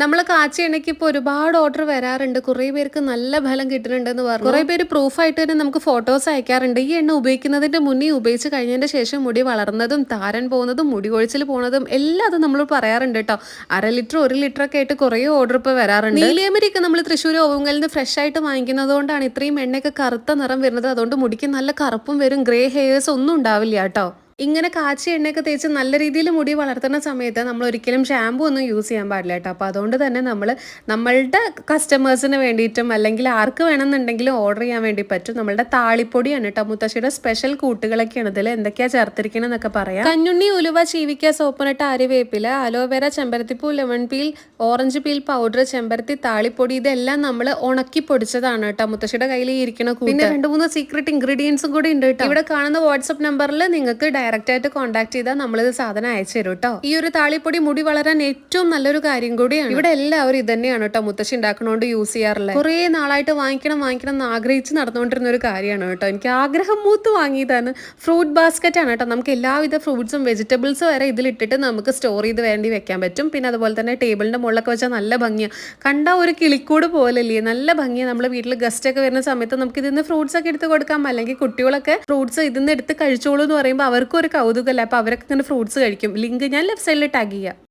നമ്മൾ കാച്ചി എണ്ണയ്ക്ക് ഇപ്പോൾ ഒരുപാട് ഓർഡർ വരാറുണ്ട്. കുറേ പേർക്ക് നല്ല ഫലം കിട്ടുന്നുണ്ടെന്ന് പറഞ്ഞു. കുറേ പേര് പ്രൂഫായിട്ട് തന്നെ നമുക്ക് ഫോട്ടോസ് അയക്കാറുണ്ട്. ഈ എണ്ണ ഉപയോഗിക്കുന്നതിന്റെ മുന്നേ ഉപയോഗിച്ച് കഴിഞ്ഞതിന്റെ ശേഷം മുടി വളർന്നതും താരൻ പോകുന്നതും മുടി ഒഴിച്ചിൽ പോകുന്നതും എല്ലാം അത് നമ്മൾ പറയാറുണ്ട് കേട്ടോ. അര ലിറ്റർ ഒരു ലിറ്റർ ഒക്കെ ആയിട്ട് കുറേ ഓർഡർ ഇപ്പോൾ വരാറുണ്ട്. നീലിയമരിയൊക്കെ നമ്മൾ തൃശ്ശൂർ ഓവുങ്കലിൽ നിന്ന് ഫ്രഷ് ആയിട്ട് വാങ്ങിക്കുന്നത് കൊണ്ടാണ് ഇത്രയും എണ്ണയൊക്കെ കറുത്ത നിറം വരുന്നത്. അതുകൊണ്ട് മുടിക്ക് നല്ല കറുപ്പും വരും. ഗ്രേ ഹെയേഴ്സ് ഒന്നും ഉണ്ടാവില്ല കേട്ടോ. ഇങ്ങനെ കാച്ചി എണ്ണയൊക്കെ തേച്ച് നല്ല രീതിയിൽ മുടി വളർത്തുന്ന സമയത്ത് നമ്മൾ ഒരിക്കലും ഷാമ്പു ഒന്നും യൂസ് ചെയ്യാൻ പാടില്ല കേട്ടോ. അപ്പോൾ അതുകൊണ്ട് തന്നെ നമ്മൾ നമ്മളുടെ കസ്റ്റമേഴ്സിന് വേണ്ടിയിട്ടും അല്ലെങ്കിൽ ആർക്ക് വേണമെന്നുണ്ടെങ്കിലും ഓർഡർ ചെയ്യാൻ വേണ്ടി പറ്റും. നമ്മളുടെ താളിപ്പൊടിയാണ് കേട്ടോ. മുത്തശ്ശിയുടെ സ്പെഷ്യൽ കൂട്ടുകളൊക്കെയാണ്. ഇതിൽ എന്തൊക്കെയാണ് ചേർത്തിരിക്കണമെന്നൊക്കെ പറയാം. കഞ്ഞുണ്ണി ഉലുവ ചീവിക്ക സോപ്പനിട്ട അരിവേപ്പില aloe vera Chembarathipoo lemon peel orange peel powder ചെമ്പരത്തി താളിപ്പൊടി ഇതെല്ലാം നമ്മൾ ഉണക്കി പൊടിച്ചതാണ് കേട്ടോ. മുത്തശ്ശിയുടെ കയ്യിൽ ഇരിക്കണ പിന്നെ രണ്ട് മൂന്ന് സീക്രട്ട് ഇൻഗ്രീഡിയൻസും കൂടി ഉണ്ട് കേട്ടോ. ഇവിടെ കാണുന്ന വാട്സ്ആപ്പ് നമ്പറിൽ നിങ്ങൾക്ക് ഡയറക്റ്റ് ആയിട്ട് കോൺടാക്ട് ചെയ്താൽ നമ്മളിത് സാധനം അയച്ചു തരും കേട്ടോ ഈ ഒരു താളിപ്പൊടി മുടി വളരാൻ ഏറ്റവും നല്ലൊരു കാര്യം കൂടിയാണ്. ഇവിടെ എല്ലാവരും ഇത് തന്നെയാണ് കേട്ടോ മുത്തശ്ശി ഉണ്ടാക്കണോണ്ട് യൂസ് ചെയ്യാറില്ല കുറേ നാളായിട്ട് വാങ്ങിക്കണം വാങ്ങിക്കണം എന്ന് ആഗ്രഹിച്ച് നടന്നുകൊണ്ടിരുന്ന ഒരു കാര്യമാണ് കേട്ടോ എനിക്ക് ആഗ്രഹം മൂത്ത് വാങ്ങിയതാണ്. ഫ്രൂട്ട് ബാസ്ക്കറ്റ് ആണ് കേട്ടോ നമുക്ക് എല്ലാവിധ ഫ്രൂട്ട്സും വെജിറ്റബിൾസും വരെ ഇതിലിട്ടിട്ട് നമുക്ക് സ്റ്റോർ ചെയ്ത് വേണ്ടി വെക്കാൻ പറ്റും. പിന്നെ അതുപോലെ തന്നെ ടേബിളിന്റെ മുകളിലൊക്കെ വെച്ചാൽ നല്ല ഭംഗിയാണ് കണ്ട ഒരു കിളിക്കൂട് പോലല്ലേ? നല്ല ഭംഗിയാണ് നമ്മുടെ വീട്ടിൽ ഗസ്റ്റ് ഒക്കെ വരുന്ന സമയത്ത് നമുക്ക് ഇതിന്ന് ഫ്രൂട്ട്സ് ഒക്കെ എടുത്ത് കൊടുക്കാം. അല്ലെങ്കിൽ കുട്ടികളൊക്കെ ഫ്രൂട്ട്സ് ഇതിന്ന് എടുത്ത് കഴിച്ചോളൂ എന്ന് പറയുമ്പോൾ അവർക്കും ഒരു കൗതുകമല്ല. അപ്പോൾ അവരൊക്കെ ഇങ്ങനെ ഫ്രൂട്ട്സ് കഴിക്കും. ലിങ്ക് ഞാൻ ലെഫ്റ്റ് സൈഡിൽ ടാഗ് ചെയ്യാം.